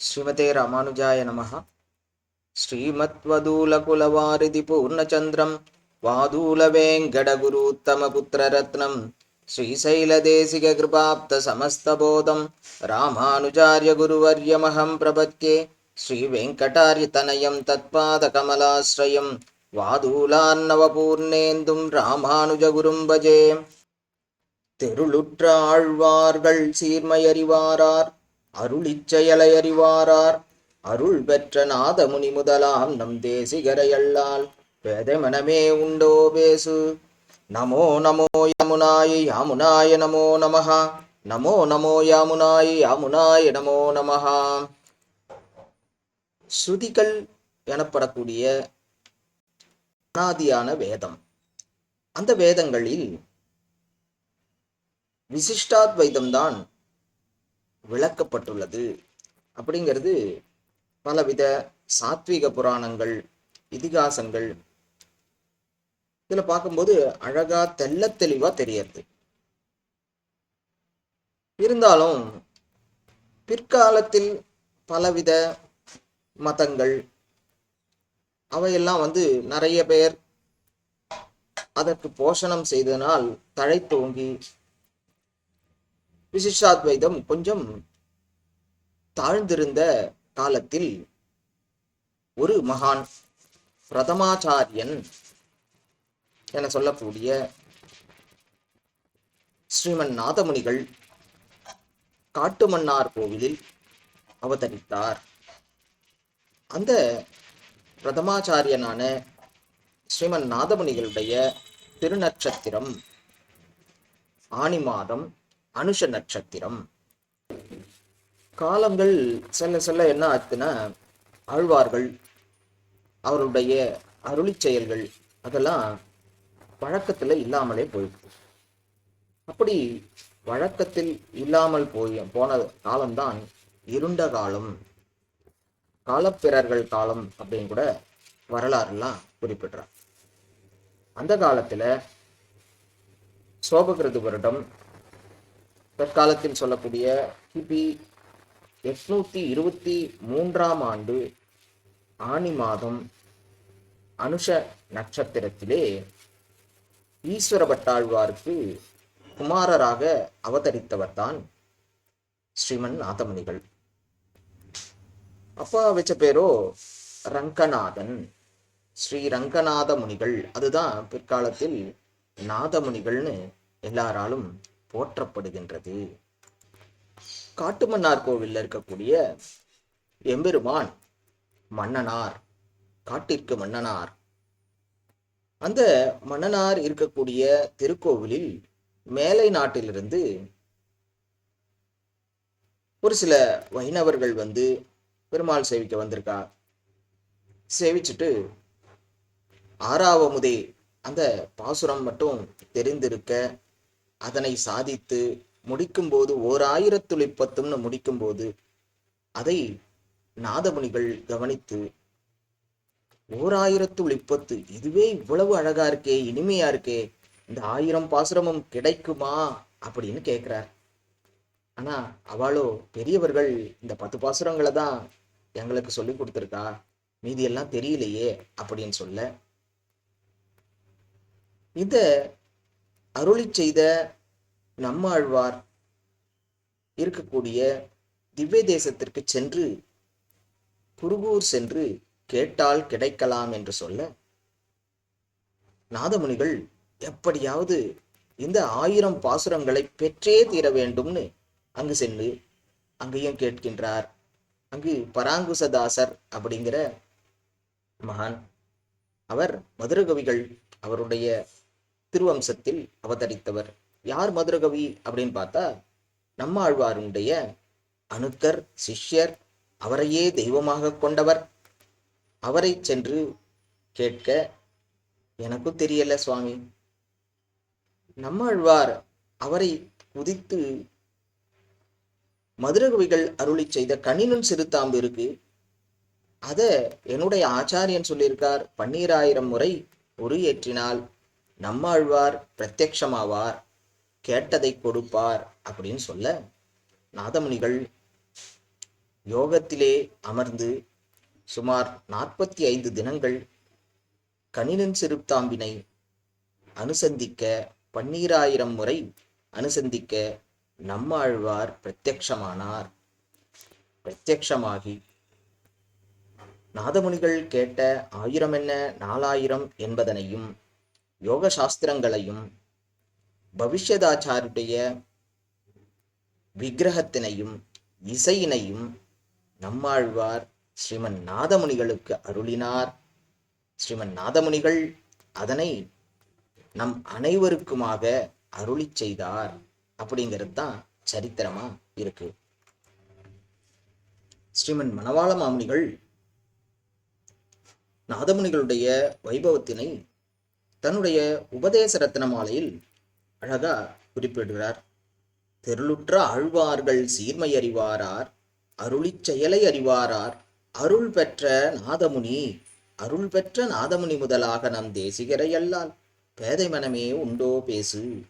శ్రీమతే రామానుజాయ నమ. శ్రీమత్వదూలకులవారిది పూర్ణచంద్రం వాదూల వెంకటగురుత్తమపుత్రరత్నం శ్రీశైలదేశిక కృపాప్త సమస్తబోధం రామానుజార్య గురువర్యమహం ప్రపత్యే శ్రీవేంకటార్యతనయం తత్పాదకమలాశ్రయం வாதூலான்னவபூர்ணேந்தும் ராமானுஜகுரும்பஜே தெருளுற்ற ஆழ்வார்கள் சீர்மையறிவாரார் அருளிச்செயலையறிவாரார். அருள் பெற்ற நாதமுனி முதலாம் நம் தேசிகரையல்லால் வேதமனமே உண்டோ பேசு. நமோ நமோ யமுனாய யாமுனாய நமோ நமஹா. நமோ நமோ யாமுனாய யாமுனாய நமோ நமஹா. ஸ்ருதிகள் எனப்படக்கூடிய அனாதியான வேதம். அந்த வேதங்களில் விசிஷ்டாத்வைதம்தான் விளக்கப்பட்டுள்ளது. அப்படிங்கிறது பலவித சாத்விக புராணங்கள் இதிகாசங்கள். இதில் பார்க்கும்போது அழகா தெள்ள தெளிவா தெரியறது. இருந்தாலும் பிற்காலத்தில் பலவித மதங்கள் அவையெல்லாம் வந்து நிறைய பேர் அதற்கு போஷணம் செய்ததனால் தழைத்தோங்கி விசிஷ்டாத்வைதம் கொஞ்சம் தாழ்ந்திருந்த காலத்தில் ஒரு மகான் பிரதமாச்சாரியன் என சொல்லக்கூடிய ஸ்ரீமன் நாதமுனிகள் காட்டுமன்னார் கோவிலில் அவதரித்தார். அந்த பிரதமாச்சாரியனான ஸ்ரீமன் நாதமுனிகளுடைய திருநட்சத்திரம் ஆனி மாதம் அனுஷ நட்சத்திரம். காலங்கள் செல்ல செல்ல என்ன ஆச்சுன்னா ஆழ்வார்கள் அவருடைய அருளி செயல்கள் அதெல்லாம் வழக்கத்தில் இல்லாமலே போயிடுது அப்படி வழக்கத்தில் இல்லாமல் போய் போன காலம்தான் இருண்ட காலம் காலப்பிறர்கள் காலம் அப்படின்னு கூட வரலாறுலாம் குறிப்பிடுறார். அந்த காலத்தில் சோபகிருது வருடம் தற்காலத்தில் சொல்லக்கூடிய கிபி எட்நூத்தி இருபத்தி மூன்றாம் ஆண்டு ஆனி மாதம் அனுஷ நட்சத்திரத்திலே ஈஸ்வர பட்டாழ்வாருக்கு குமாரராக அவதரித்தவர்தான் ஸ்ரீமன் நாதமுனிகள். அப்பா வச்ச பேரோ ரங்கநாதன். ஸ்ரீ ரங்கநாத முனிகள் அதுதான் பிற்காலத்தில் நாதமுனிகள்னு எல்லாராலும் போற்றப்படுகின்றது. காட்டுமன்னார் கோவில்ல இருக்கக்கூடிய எம்பெருமான் மன்னனார் காட்டிற்கு மன்னனார். அந்த மன்னனார் இருக்கக்கூடிய திருக்கோவிலில் மேலை நாட்டிலிருந்து ஒரு சில வைணவர்கள் வந்து பெருமாள் சேவிக்க வந்திருக்கா சேவிச்சுட்டு ஆறாவமுதே அந்த பாசுரம் மட்டும் தெரிந்திருக்க அதனை சாதித்து முடிக்கும்போது ஓர் ஆயிரத்துள் இப்பத்தும்னு முடிக்கும்போது அதை நாதமுனிகள் கவனித்து ஓர் ஆயிரத்து உளிப்பத்து இதுவே இவ்வளவு அழகா இருக்கே இனிமையா இருக்கே இந்த ஆயிரம் பாசுரமும் கிடைக்குமா? அப்படின்னு கேட்கிறார் ஆனா அவளோ பெரியவர்கள் இந்த பத்து பாசுரங்களை தான் எங்களுக்கு சொல்லி கொடுத்துருக்கா மீதி எல்லாம் தெரியலையே அப்படின்னு சொல்ல இத அருளி செய்த நம்மாழ்வார் இருக்கக்கூடிய திவ்ய தேசத்திற்கு சென்று குருகூர் சென்று கேட்டால் கிடைக்கலாம் என்று சொல்ல நாதமுனிகள் எப்படியாவது இந்த ஆயிரம் பாசுரங்களை பெற்றே தீர வேண்டும்னு அங்கு சென்று அங்கேயும் கேட்கின்றார். அங்கு பராங்குசதாசர் அப்படிங்கிற மகான். அவர் மதுரகவிகள் அவருடைய திருவம்சத்தில் அவதரித்தவர். யார் மதுரகவி அப்படின்னு பார்த்தா நம்மாழ்வாருடைய அணுக்கர் சிஷ்யர் அவரையே தெய்வமாக கொண்டவர். அவரை சென்று கேட்க எனக்கும் தெரியல சுவாமி. நம்மாழ்வார் அவரை குதித்து மதுரகவிகள் அருளி செய்த கணினும் சிறுத்தாம்பு இருக்கு. அத என்னுடைய ஆச்சாரியன் சொல்லியிருக்கார். பன்னீராயிரம் முறை உரு ஏற்றினால் நம்மாழ்வார் பிரத்யக்ஷமாவார் கேட்டதை கொடுப்பார் அப்படின்னு சொல்ல நாதமுனிகள் யோகத்திலே அமர்ந்து சுமார் நாற்பத்தி ஐந்து தினங்கள் கணினன் சிறுத்தாம்பினை அனுசந்திக்க பன்னீராயிரம் முறை அனுசந்திக்க நம்மாழ்வார் பிரத்யக்ஷமானார். பிரத்யக்ஷமாகி நாதமுனிகள் கேட்ட ஆயிரம் என்ன நாலாயிரம் என்பதனையும் யோக சாஸ்திரங்களையும் பவிஷ்யதாச்சாருடைய விக்கிரகத்தினையும் இசையினையும் நம்மாழ்வார் ஸ்ரீமன் நாதமுனிகளுக்கு அருளினார். ஸ்ரீமன் நாதமுனிகள் அதனை நம் அனைவருக்குமாக அருளி செய்தார் அப்படிங்கிறது தான் சரித்திரமா இருக்கு. ஸ்ரீமன் மணவாள மாமுனிகள் நாதமுனிகளுடைய வைபவத்தினை தன்னுடைய உபதேச ரத்ன மாலையில் அழகா குறிப்பிடுகிறார். தெருளுற்ற ஆழ்வார்கள் சீர்மை அறிவாரார் அருளிச் செயலை அறிவாரார் அருள் பெற்ற நாதமுனி அருள் பெற்ற நாதமுனி முதலாக நம் தேசிகரை அல்லால் பேதை மனமே உண்டோ பேசு.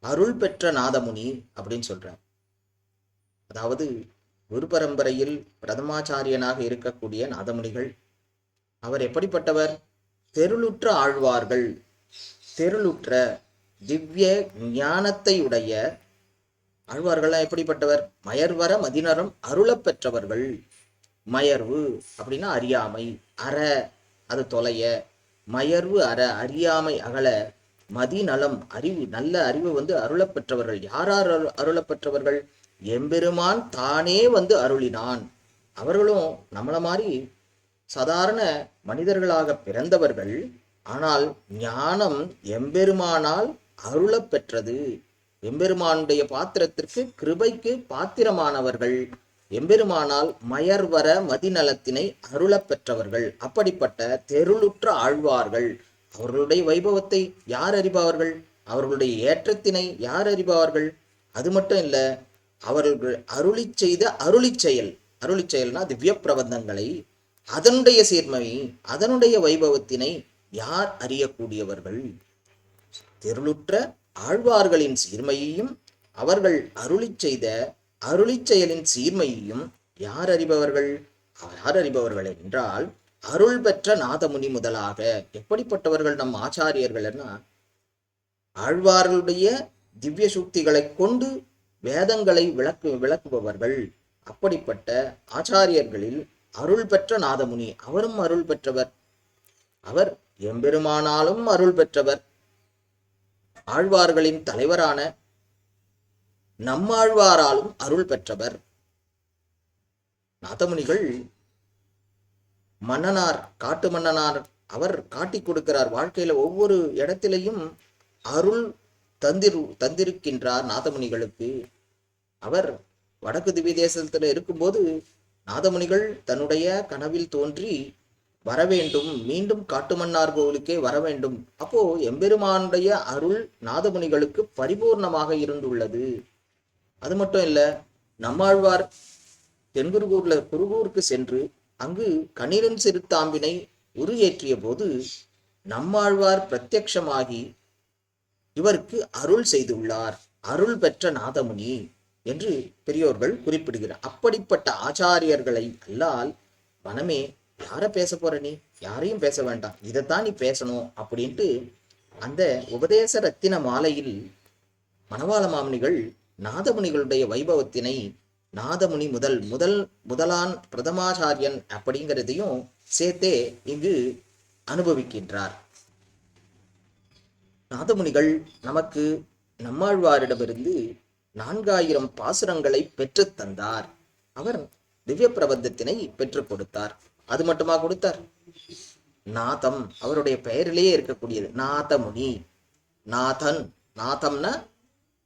அருள் பெற்ற நாதமுனி அப்படின்னு சொல்றார். அதாவது குரு பரம்பரையில் பிரதமாச்சாரியனாக இருக்கக்கூடிய நாதமுனிகள் அவர் எப்படிப்பட்டவர்? தெருளுற்ற ஆழ்வார்கள். தெருளுற்ற திவ்ய ஞானத்தை உடைய ஆழ்வார்கள்லாம் எப்படிப்பட்டவர்? மயர்வர மதினரம் அருளப் பெற்றவர்கள். மயர்வு அப்படின்னா அறியாமை அற அது தொலைய. மயர்வு அற அறியாமை அகல. மதிநலம் அறிவு நல்ல அறிவு வந்து அருளப்பெற்றவர்கள் யாரார் அரு- அருளப்பெற்றவர்கள் எம்பெருமான் தானே வந்து அருளினான். அவர்களும் நம்மள மாதிரி சாதாரண மனிதர்களாக பிறந்தவர்கள் ஆனால் ஞானம் எம்பெருமானால் அருளப் பெற்றது எம்பெருமானுடைய பாத்திரத்திற்கு கிருபைக்கு பாத்திரமானவர்கள். எம்பெருமானால் மயர்வர மதிநலத்தினை அருளப் பெற்றவர்கள் அப்படிப்பட்ட தெருளுற்ற ஆழ்வார்கள். அவர்களுடைய வைபவத்தை யார் அறிபவர்கள்? அவர்களுடைய ஏற்றத்தினை யார் அறிபவர்கள்? அது மட்டும் இல்ல அவர்கள் அருளி செய்த அருளி செயல். அருளி செயல்னா திவ்ய பிரபந்தங்களை அதனுடைய சீர்மை அதனுடைய வைபவத்தினை யார் அறியக்கூடியவர்கள்? தெருளுற்ற ஆழ்வார்களின் சீர்மையையும் அவர்கள் அருளிச் செய்த அருளி செயலின் சீர்மையையும் யார் அறிபவர்கள்? யார் அறிபவர்கள் என்றால் அருள் பெற்ற நாதமுனி முதலாக எப்படிப்பட்டவர்கள் நம் ஆச்சாரியர்கள்னா? ஆழ்வார்களுடைய திவ்ய சுக்திகளை கொண்டு வேதங்களை விளக்கு விளக்குபவர்கள். அப்படிப்பட்ட ஆச்சாரியர்களில் அருள் பெற்ற நாதமுனி. அவரும் அருள் பெற்றவர் அவர் எம்பெருமானாலும் அருள் பெற்றவர் ஆழ்வார்களின் தலைவரான நம்மாழ்வாராலும் அருள் பெற்றவர் நாதமுனிகள் மன்னனார் காட்டு மன்னனார் அவர் காட்டிக் கொடுக்கிறார். வாழ்க்கையில ஒவ்வொரு இடத்திலையும் அருள் தந்திரு தந்திருக்கின்றார் நாதமுனிகளுக்கு. அவர் வடக்கு திவ்ய தேசத்துல இருக்கும்போது நாதமுனிகள் தன்னுடைய கனவில் தோன்றி வர வேண்டும் மீண்டும் காட்டுமன்னார் கோவிலுக்கே வர வேண்டும் அப்போ எம்பெருமானுடைய அருள் நாதமுனிகளுக்கு பரிபூர்ணமாக இருந்துள்ளது. அது மட்டும் இல்ல நம்மாழ்வார் தென்குருகூர்ல குருகூருக்கு சென்று அங்கு கணிரன் சிறுத்தாம்பினை உரு போது நம்மாழ்வார் பிரத்யக்ஷமாகி இவருக்கு அருள் செய்துள்ளார். அருள் பெற்ற நாதமுனி. என்று பெரியோர்கள் குறிப்பிடுகிறார். அப்படிப்பட்ட ஆச்சாரியர்களை அல்லால் வனமே யார பேச போற நீ? யாரையும் பேச வேண்டாம். இதைத்தான் நீ பேசணும் அப்படின்ட்டு அந்த உபதேச ரத்தின மாலையில் மணவாள மாமுனிகள் நாதமுனிகளுடைய வைபவத்தினை நாதமுனி முதல் முதல் முதலான் பிரதமாச்சாரியன் அப்படிங்கிறதையும் சேர்த்தே இங்கு அனுபவிக்கின்றார். நாதமுனிகள் நமக்கு நம்மாழ்வாரிடமிருந்து நான்காயிரம் பாசுரங்களை பெற்றுத் தந்தார். அவர் திவ்ய பிரபந்தத்தினை பெற்றுக் கொடுத்தார். அது மட்டுமா கொடுத்தார்? நாதம் அவருடைய பெயரிலேயே இருக்கக்கூடியது. நாதமுனி. நாதன். நாதம்னா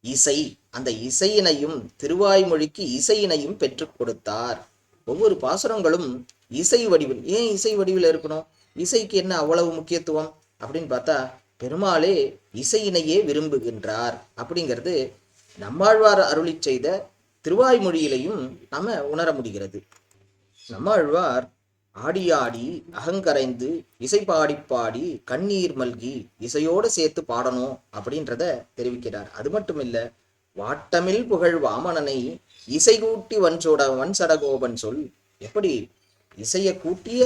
இசை. அந்த இசையினையும் திருவாய்மொழிக்கு இசையினையும் பெற்றுக் கொடுத்தார். ஒவ்வொரு பாசுரங்களும் இசை வடிவில் ஏன் இசை வடிவில் இருக்கணும்? இசைக்கு என்ன அவ்வளவு முக்கியத்துவம்? அப்படின்னு பார்த்தா பெருமாளே இசையினையே விரும்புகின்றார். அப்படிங்கிறது நம்மாழ்வார் அருளிச் செய்த திருவாய்மொழியிலையும் நாம உணர முடிகிறது. நம்மாழ்வார் ஆடி ஆடி அகங்கரைந்து இசை பாடி பாடி கண்ணீர் மல்கி இசையோடு சேர்த்து பாடணும் அப்படின்றத தெரிவிக்கிறார். அது மட்டும் இல்ல வாட்டமில் புகழ் வாமனனை இசை கூட்டி வன்சோட வன் சடகோபன் சொல் எப்படி இசையை கூட்டிய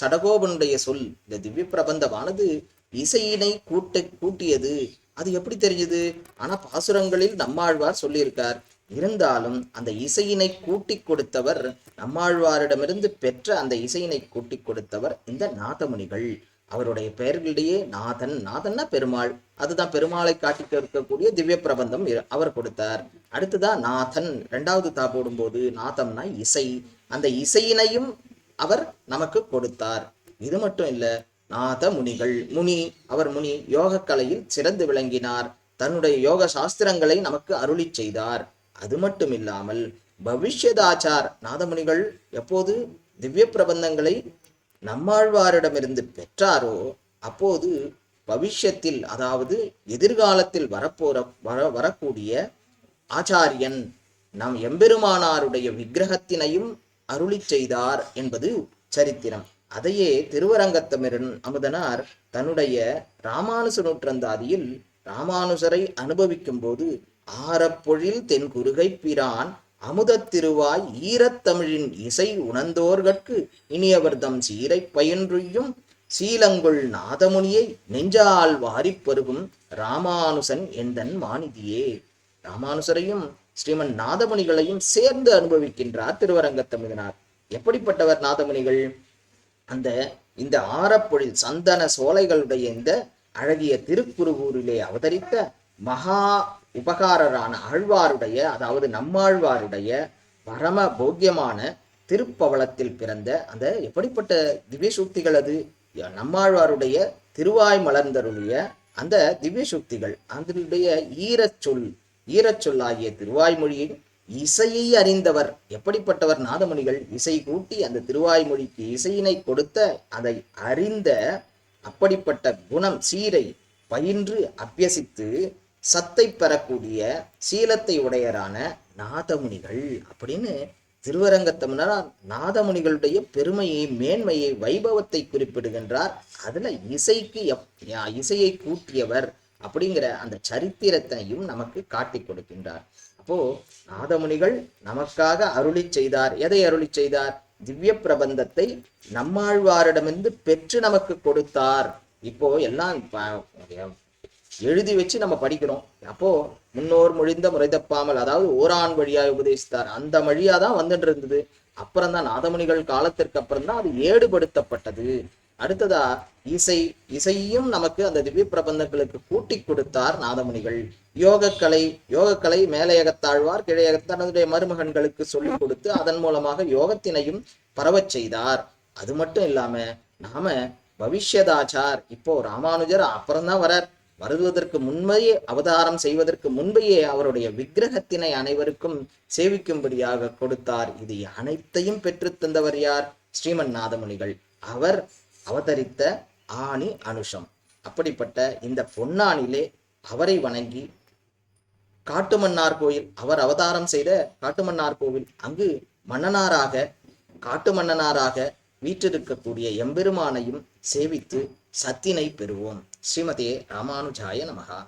சடகோபனுடைய சொல் இந்த திவ்ய பிரபந்தமானது இசையினை கூட்ட கூட்டியது அது எப்படி தெரிஞ்சது? ஆனா பாசுரங்களில் நம்மாழ்வார் சொல்லியிருக்கார். இருந்தாலும் அந்த இசையினை கூட்டி கொடுத்தவர் நம்மாழ்வாரிடமிருந்து பெற்ற அந்த இசையினை கூட்டி கொடுத்தவர் இந்த நாதமுனிகள். அவருடைய பெயர்களிடையே நாதன் நாதன்னா பெருமாள். அதுதான் பெருமாளை காட்டி இருக்கக்கூடிய திவ்ய பிரபந்தம் அவர் கொடுத்தார். அடுத்துதான் நாதன். ரெண்டாவது தா போடும்போது நாதம்னா இசை. அந்த இசையினையும் அவர் நமக்கு கொடுத்தார். இது மட்டும் இல்லை நாத முனிகள் முனி அவர் முனி யோக கலையில் சிறந்து விளங்கினார். தன்னுடைய யோக சாஸ்திரங்களை நமக்கு அருளிச் செய்தார். அது மட்டும் இல்லாமல் பவிஷ்யதாச்சார் நாதமுனிகள் எப்போது திவ்ய பிரபந்தங்களை நம்மாழ்வாரிடமிருந்து பெற்றாரோ அப்போது பவிஷ்யத்தில் அதாவது எதிர்காலத்தில் வரப்போற வர வரக்கூடிய ஆச்சாரியன் நம் எம்பெருமானாருடைய விக்கிரகத்தினையும் அருளிச் செய்தார் என்பது சரித்திரம். அதையே திருவரங்கத்தமிரன் அமுதனார் தன்னுடைய ராமானுச நூற்றந்தாதியில் ராமானுசரை அனுபவிக்கும் போது ஆரப்பொழில் தென் குருகை பிரான் அமுதத் திருவாய் ஈரத்தமிழின் இசை உணர்ந்தோர்கட்கு இனியவர்தம் சீரை பயின்றுயும் சீலங்குள் நாதமுனியை நெஞ்சால் வாரிப் பருகும் ராமானுசன் எந்தன் மாநிதியே? ராமானுசரையும் ஸ்ரீமன் நாதமுனிகளையும் சேர்ந்து அனுபவிக்கின்றார் திருவரங்கத்தமிழனார். எப்படிப்பட்டவர் நாதமுனிகள்? அந்த இந்த ஆரப்பொழில் சந்தன சோலைகளுடைய இந்த அழகிய திருக்குருகூரிலே அவதரித்த மகா உபகாரரான ஆழ்வாருடைய அதாவது நம்மாழ்வாருடைய பரம போக்கியமான திருப்பவளத்தில் பிறந்த அந்த எப்படிப்பட்ட திவ்ய சூக்திகள் அது? நம்மாழ்வாருடைய திருவாய் மலர்ந்தருளிய அந்த திவ்ய சூக்திகள் அதனுடைய ஈரச்சொல் ஈரச்சொல்லாகிய திருவாய்மொழியின் இசையை அறிந்தவர். எப்படிப்பட்டவர் நாதமுனிகள் இசை கூட்டி அந்த திருவாய்மொழிக்கு இசையினை கொடுத்த அதை அறிந்த அப்படிப்பட்ட குணம் சீரை பயின்று அபியசித்து சத்தை பெறக்கூடிய சீலத்தை உடையரான நாதமுனிகள் அப்படின்னு திருவரங்கத்தமிழர் நாதமுனிகளுடைய பெருமையை மேன்மையை வைபவத்தை குறிப்பிடுகின்றார். அதுல இசைக்கு எப் யா- இசையை கூட்டியவர் அப்படிங்கிற அந்த சரித்திரத்தையும் நமக்கு காட்டி கொடுக்கின்றார். அப்போ நாதமுனிகள் நமக்காக அருளி செய்தார். எதை அருளி செய்தார்? திவ்ய பிரபந்தத்தை நம்மாழ்வாரிடமிருந்து பெற்று நமக்கு கொடுத்தார். இப்போ எல்லாம் எழுதி வச்சு நம்ம படிக்கிறோம். அப்போ முன்னோர் மொழிந்த முறை தப்பாமல் அதாவது ஓரான் வழியாய் உபதேசித்தார். அந்த வழியா தான் வந்துட்டு இருந்தது. அப்புறம் தான் நாதமுனிகள் காலத்திற்கு அப்புறம் தான் அது ஏடுபடுத்தப்பட்டது. அடுத்ததா இசை இசையும் நமக்கு அந்த திவ்ய பிரபந்தங்களுக்கு கூட்டி கொடுத்தார் நாதமுனிகள். யோகக்கலை யோகக்கலை மேலையகத்தாழ்வார் கிழையகத்தானுடைய மருமகன்களுக்கு சொல்லிக் கொடுத்து அதன் மூலமாக யோகத்தினையும் பரவச் செய்தார். அது மட்டும் இல்லாம நாம பவிஷ்யதாச்சார் இப்போ ராமானுஜர் அப்புறம்தான் வரார். வருவதற்கு முன்பையே அவதாரம் செய்வதற்கு முன்பையே அவருடைய விக்கிரகத்தினை அனைவருக்கும் சேவிக்கும்படியாக கொடுத்தார். இது அனைத்தையும் பெற்று தந்தவர் யார்? ஸ்ரீமன் நாதமுனிகள். அவர் அவதரித்த ஆணி அனுஷம். அப்படிப்பட்ட இந்த பொன்னானிலே அவரை வணங்கி காட்டுமன்னார் கோயில் அவர் அவதாரம் செய்த காட்டுமன்னார் கோவில் அங்கு மன்னனாராக காட்டு மன்னனாராக வீற்றிருக்கக்கூடிய எம்பெருமானையும் சேவித்து சத்தினை பெறுவோம். ஸ்ரீமதியே ராமானுஜாய நமகா